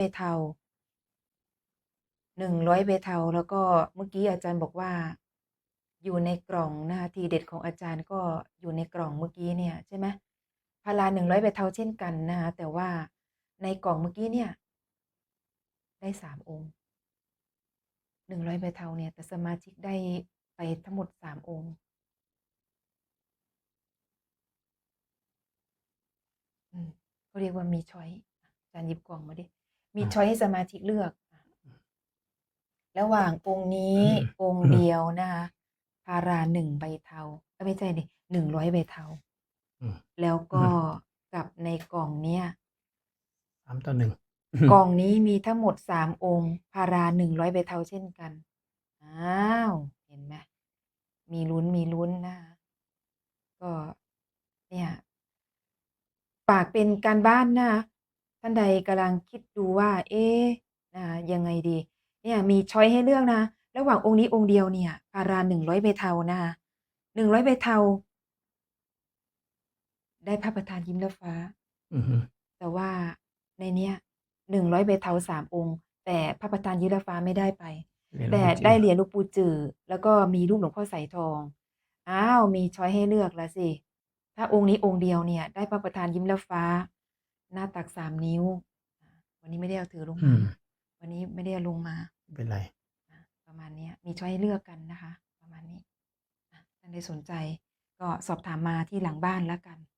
ใบเทา100ใบเทาแล้วก็เมื่อกี้อาจารย์บอกว่า อยู่ในกล่องนะคะทีเด็ดของอาจารย์ก็อยู่ในกล่องเมื่อกี้เนี่ยใช่ไหมพารา100ใบเทาเช่นกันนะคะแต่ว่าในกล่องเมื่อกี้เนี่ย ได้3องค์100ใบเทาเนี่ย แต่สมาชิกได้ไปทั้งหมด3องค์อืมเขาเรียกว่ามีช้อยอาจารย์หยิบกล่องมาดิ มีอาชอยซ์ให้สมาชิกเลือก ระหว่างองค์นี้องค์เดียวนะคะพารา1ใบเทาเอ๊ยไม่ใช่ดิ100ใบเทาอืมแล้วอืก็มกับในกล่องเนี้ย3ต่อ1กล่องนี้มีทั้งหมด3องค์พารา100ใบเทาเช่นกันอ้าวเห็นไหมมีลุ้นมีลุ้นนะคะก็เนี่ยฝากเป็นการบ้านนะคะ ท่านใดกำลังคิดดูว่า เอ๊ะนะคะยังไงดี เนี่ยมีชอยซ์ให้เลือกนะ ระหว่างองค์นี้องค์เดียวเนี่ยพารา100ใบเทานะคะ100ใบเทา ได้พระประธานยิ้มรับฟ้าอือฮึแต่ว่าในเนี้ย100ใบเทา3องค์ แต่พระประธานยิ้มรับฟ้าไม่ได้ไปเหรียญหลวแต่งปู่จืได้อเหรียญหลวงปู่จือแล้วก็มีรูปหลวงพ่อสายทองอ้าวมีชอยซ์ให้เลือกแล้วสิถ้าองค์นี้องค์เดียวเนี่ย ได้พระประธานยิ้มรับฟ้า หน้าตัก3นิ้วอาวันนี้ไม่ได้เอาถือลงอืมามวันนี้ไม่ได้เอาลงมาไม่เป็นไรอาประมาณเนี้ยมีชอยซ์ให้เลือกกันนะคะ ประมาณนี้อาท่านใดสนใจก็สอบถามมาที่หลังบ้านแล้วกัน